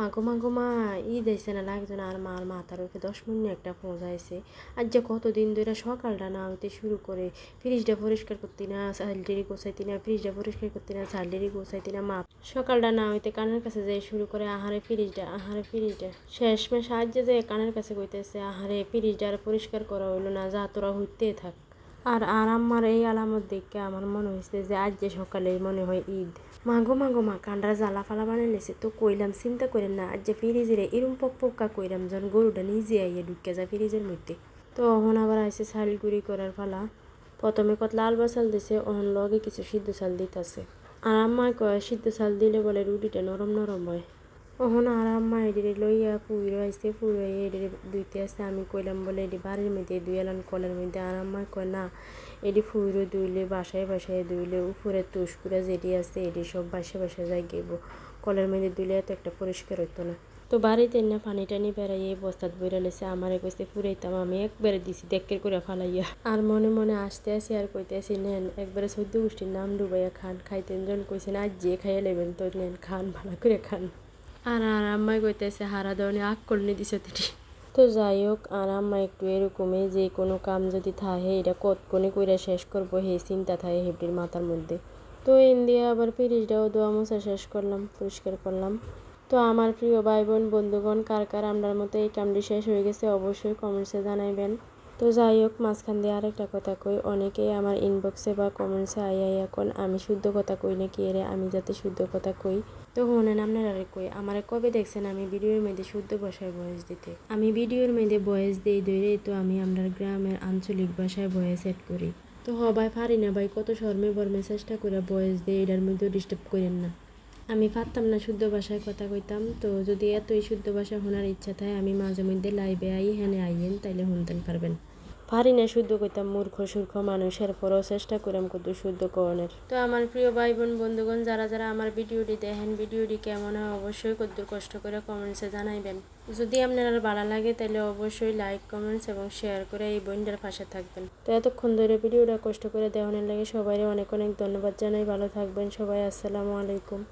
মাগো মাগো মা ঈদ আইসে না, লাগছে না, আর মার মাথার উপরে দশ মিনিট একটা পৌঁছা আইসে আর যে কতদিন ধরে সকালটা না হইতে শুরু করে, ফ্রিজটা পরিষ্কার করতে না সালডেরি গোছাইতে না, ফ্রিজটা পরিষ্কার করতে না সালডেরি গোছাইতে না, মা, সকালটা না হইতে কানের কাছে যাই শুরু করে, আহারে ফ্রিজটা আহারে ফ্রিজটা। শেষ শেষমেশ সাহায্যে যে কানের কাছে কইতেছে আহারে ফ্রিজটা আর পরিষ্কার করা হইল না, যা তোরা হইতে থাক। আর আর আমার এই আলামত দেখে আমার মনে হয়েছে যে আজ যে সকালে মনে হয় ঈদ। মাগো মাগো মা কান্দ্রা জ্বালা ফালা বানাইলেছে তো কইলাম চিন্তা করেন না আজ যে ফ্রিজের এরম পক পক্কা কইলাম যখন গরুটা নিজে আইয়ে ঢুকে যায় ফ্রিজের মধ্যে তো অহন আবার আইসে চাল গুড়ি করার ফালা প্রথমে কত লাল বাসাল দিছে অহন লগে কিছু সিদ্ধ চাল দিতেছে আর আমায় কয় সিদ্ধ চাল দিলে বলে রুটিটা নরম নরম হয় ওহন আর আম্মা এডিরে লইয়া ফুইরো আইসে ফুইরো এডিরে দুইতে আসে আমি কইলাম বলে এডি বাড়ির মধ্যে দুই এলান কলের মধ্যে আর আম্মা কয় না এডি ফুইরো দুইলে বাসায় বাসায় দুইলে উপরে তুষকুরা যেডি আছে এডি সব বাসায় বাসায় যাই গেব কলের মধ্যে দুইলে এত একটা পরিষ্কার হইতো না তো বাড়িতে না পানি টানি বেড়াইয়ে বস্তাত বইরা লেছে আমারে কইছে ফুরাইতাম আমি একবারে দিছি দেখের করে ফালাইয়া আর মনে মনে আসতে আসি আর কইতে আসি নেন একবারে সদ্য গোষ্ঠীর নাম ডুবাইয়া খান খাইতেন জন কইছেন আজ যে খাইয়া লেবেন তো নেন খান ভালো করে খান আর আর আম্মাই কইতেছে হারা ধরনের আগ করলে দিছে তিনি তো যাই হোক আর আম্মা একটু এরকমই যে কোনো কাম যদি থাকে এটা কতক্ষণে কইরা শেষ করব হে চিন্তা থাকে হেবটির মাথার মধ্যে তো ইন্ডিয়া আবার ফ্রিজটাও দোয়া মোছা শেষ করলাম পরিষ্কার করলাম তো আমার প্রিয় ভাই বোন বন্ধুগণ কার কার আমরার মতো এই কামটি শেষ হয়ে গেছে অবশ্যই কমেন্টসে জানাইবেন তো যাই হোক মাঝখান দিয়ে আরেকটা কথা কই। অনেকেই আমার ইনবক্সে বা কমেন্টসে আই আই এখন, আমি শুদ্ধ কথা কই না কি রে? আমি যাতে শুদ্ধ কথা কই। তো মনে আপনার কই, আমার কবে দেখছেন আমি ভিডিওর মধ্যে শুদ্ধ ভাষায় ভয়েস দিতে? আমি ভিডিওর মধ্যে ভয়েস দিই দইরে তো আমি আপনার গ্রামের আঞ্চলিক ভাষায় ভয়েস সেট করি। তো হবাই পারি না ভাই, কত শর্মে বর্মে চেষ্টা করে ভয়েস দিই এটার মধ্যে ডিস্টার্ব করেন না। আমি পারতাম না শুদ্ধ ভাষায় কথা কইতাম তো যদি এতই শুদ্ধ ভাষা শোনার ইচ্ছা থাকে আমি মাঝে মধ্যে লাইভে আই হ্যানে আইয়েন তাইলে শুনতেন পারবেন। পারি না শুদ্ধ কইতাম মূর্খ সূর্খ মানুষের পরও চেষ্টা করাম কত শুদ্ধ করণের তো আমার প্রিয় ভাই বোন বন্ধুগণ যারা যারা আমার ভিডিওটি দেখেন ভিডিওটি কেমন হয় অবশ্যই কত কষ্ট করে কমেন্টসে জানাইবেন। যদি আপনার ভালো লাগে তাহলে অবশ্যই লাইক কমেন্টস এবং শেয়ার করে এই বোনটার পাশে থাকবেন। তো এতক্ষণ ধরে ভিডিওটা কষ্ট করে দেওয়ানোর লাগে সবাই অনেক অনেক ধন্যবাদ জানাই। ভালো থাকবেন সবাই আসসালামু আলাইকুম।